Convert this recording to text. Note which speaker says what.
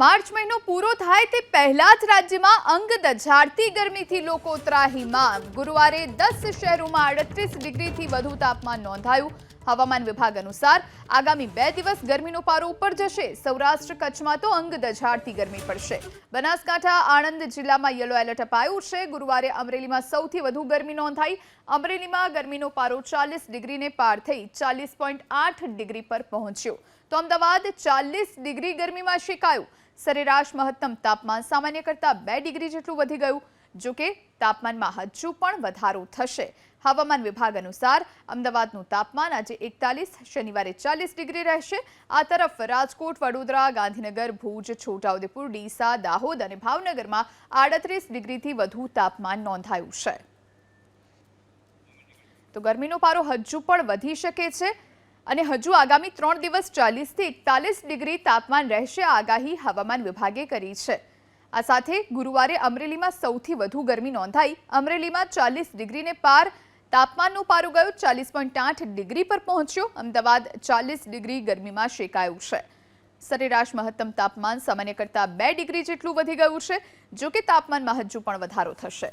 Speaker 1: March મહિનો પૂરો થાય તે પહેલા જ રાજ્યમાં અંગ દઝાડતી ગરમીથી લોકો ત્રાહીમામ ગુરુવારે દસ શહેરોમાં અડત્રીસ ડિગ્રીથી વધુ તાપમાન નોંધાયું. હવામાન વિભાગ અનુસાર, આગામી બે દિવસ ગરમીનો પારો ઉપર જશે. સૌરાષ્ટ્ર કચ્છમાં તો અંગ દઝાડતી ગરમી પડશે. બનાસકાંઠા, આણંદ જિલ્લામાં યલો એલર્ટ અપાયું છે. ગુરુવારે અમરેલીમાં સૌથી વધુ ગરમી નોંધાઈ. અમરેલીમાં ગરમીનો પારો ચાલીસ ડિગ્રીને પાર થઈ ચાલીસ ડિગ્રી પર પહોંચ્યો. તો અમદાવાદ ચાલીસ ડિગ્રી ગરમીમાં શેકાયું. સરેરાશ મહત્તમ તાપમાન સામાન્ય કરતાં બે ડિગ્રી જેટલું વધી ગયું, જો કે તાપમાનમાં હજુ પણ વધારો થશે. હવામાન વિભાગ અનુસાર અમદાવાદનું તાપમાન આજે એકતાલીસ, શનિવારે ચાલીસ ડિગ્રી રહેશે. આ તરફ રાજકોટ, વડોદરા, ગાંધીનગર, ભુજ, છોટાઉદેપુર, ડીસા, દાહોદ અને ભાવનગરમાં આડત્રીસ ડિગ્રીથી વધુ તાપમાન નોંધાયું છે. તો ગરમીનો પારો હજુ પણ વધી શકે છે. અને હજુ આગામી ત્રણ દિવસ ચાલીસથી એકતાલીસ ડિગ્રી તાપમાન રહેશે આગાહી હવામાન વિભાગે કરી છે. આ સાથે ગુરુવારે અમરેલીમાં સૌથી વધુ ગરમી નોંધાઈ. અમરેલીમાં ચાલીસ ડિગ્રીને પાર. તાપમાનનું પારું ગયું ચાલીસ પોઈન્ટ આઠ ડિગ્રી પર પહોંચ્યું. અમદાવાદ ચાલીસ ડિગ્રી ગરમીમાં શેકાયું છે. સરેરાશ મહત્તમ તાપમાન સામાન્ય કરતાં બે ડિગ્રી જેટલું વધી ગયું છે. જો કે તાપમાનમાં હજુ પણ વધારો થશે.